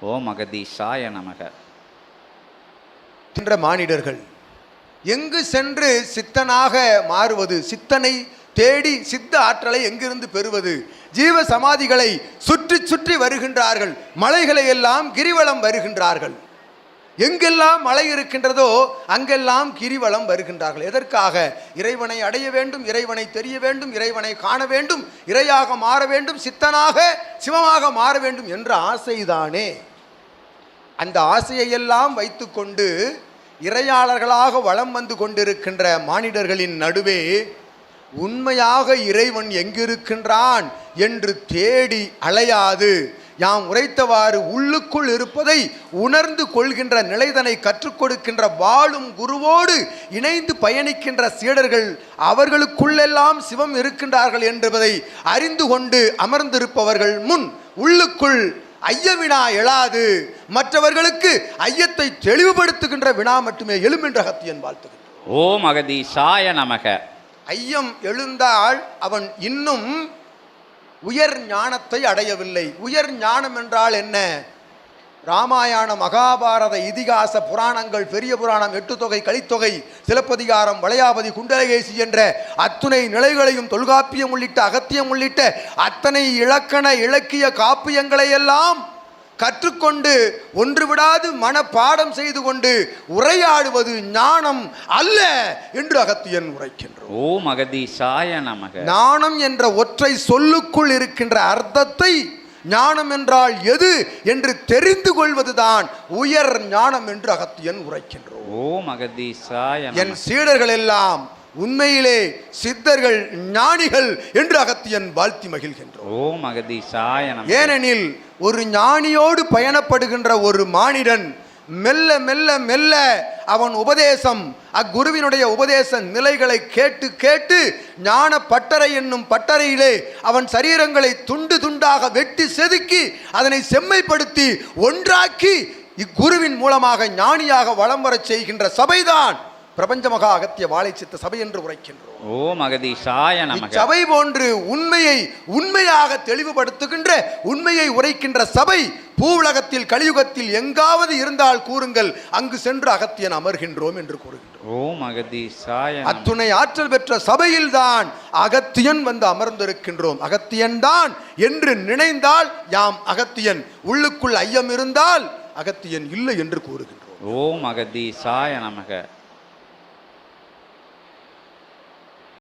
ஓம் அகதீஷாய நமக. என்ற மானிடர்கள் எங்கு சென்று சித்தனாக மாறுவது? சித்தனை தேடி சித்த ஆற்றலை எங்கிருந்து பெறுவது? ஜீவ சமாதிகளை சுற்றி சுற்றி வருகின்றார்கள் மலைகளை எல்லாம் கிரிவலம் வருகின்றார்கள். எங்கெல்லாம் மழை இருக்கின்றதோ அங்கெல்லாம் கிரிவலம் வருகின்றார்கள். எதற்காக? இறைவனை அடைய வேண்டும் இறைவனை தெரிய வேண்டும் இறைவனை காண வேண்டும் இறையாக மாற வேண்டும் சித்தனாக சிவமாக மாற வேண்டும் என்ற ஆசைதானே. அந்த ஆசையையெல்லாம் வைத்துக்கொண்டு இறையாளர்களாக வலம் வந்து கொண்டிருக்கின்ற மானிடர்களின் நடுவே உண்மையாக இறைவன் எங்கிருக்கின்றான் என்று தேடி அலையாது. யாம் உரைத்தவாறு உள்ளுக்குள் இருப்பதை உணர்ந்து கொள்கின்ற நிலைதனை கற்றுக் கொடுக்கின்ற வாழும் குருவோடு இணைந்து பயணிக்கின்ற சீடர்கள் அவர்களுக்குள்ளெல்லாம் சிவம் இருக்கின்றார்கள் என்பதை அறிந்து கொண்டு அமர்ந்திருப்பவர்கள் முன் உள்ளுக்குள் ஐய வினா எழாது. மற்றவர்களுக்கு ஐயத்தை தெளிவுபடுத்துகின்ற வினா மட்டுமே எழும் என்ற அகத்தியன் வாழ்த்துகின்றான் ஓம் அகதீஷாய நமக. ஐயம் எழுந்தால் அவன் இன்னும் உயர் ஞானத்தை அடையவில்லை. உயர் ஞானம் என்றால் என்ன? ராமாயண மகாபாரத இதிகாச புராணங்கள் பெரிய புராணம் எட்டு தொகை கலித்தொகை சிலப்பதிகாரம் வளையாபதி குண்டலகேசி என்ற அத்துணை நிலைகளையும் தொல்காப்பியம் உள்ளிட்ட அகத்தியம் உள்ளிட்ட அத்தனை இலக்கண இலக்கிய காப்பியங்களை எல்லாம் கற்றுக்கொண்டு ஒன்று விடாது மனப்பாடம் செய்து கொண்டு உரையாடுவது ஞானம் அல்ல என்று அகத்தியன் உரைக்கின்றோம் ஓம் அகதீஷாய நமக. ஞானம் என்ற ஒற்றை சொல்லுக்குள் இருக்கின்ற அர்த்தத்தை ஞானம் என்றால் எது என்று தெரிந்து கொள்வதுதான் உயர் ஞானம் என்று அகத்தியன் உரைக்கின்றோம் ஓம் அகதீஷாய என் சீடர்கள் எல்லாம் உண்மையிலே சித்தர்கள் ஞானிகள் என்று அகத்தியன் வாழ்த்தி மகிழ்கின்றோம். ஓம் அகதீஷாய நமக. ஏனெனில் ஒரு ஞானியோடு பயணப்படுகின்ற ஒரு மானிடன் மெல்ல மெல்ல மெல்ல அவன் உபதேசம் அக்குருவினுடைய உபதேச நிலைகளை கேட்டு கேட்டு ஞான பட்டறை என்னும் பட்டறையிலே அவன் சரீரங்களை துண்டு துண்டாக வெட்டி செதுக்கி அதனை செம்மைப்படுத்தி ஒன்றாக்கி இக்குருவின் மூலமாக ஞானியாக வலம் வரச் செய்கின்ற சபைதான். பிரபஞ்ச மகா அகத்திய வாழைச்சித்த சபை என்று உரைக்கின்றோம். ஓம் அகதீஷாய நமக. இச்சபை போன்று உண்மையை உண்மையாக தெளிவுபடுத்துகின்ற உண்மையை உரைக்கின்ற சபை பூவுலகத்தில் கலியுகத்தில் எங்காவது இருந்தால் கூறுங்கள் அங்கு சென்று அகத்தியன் அமர்கின்றோம் என்று கூறுகின்றோம். ஓம் அகதீஷாய நமக. அத்துணை ஆற்றல் பெற்ற சபையில்தான் அகத்தியன் வந்து அமர்ந்திருக்கின்றோம். அகத்தியன் தான் என்று நினைந்தால் யாம் அகத்தியன் உள்ளுக்குள் ஐயம் இருந்தால் அகத்தியன் இல்லை என்று கூறுகின்றோம். ஓம் அகதீஷாய நமக.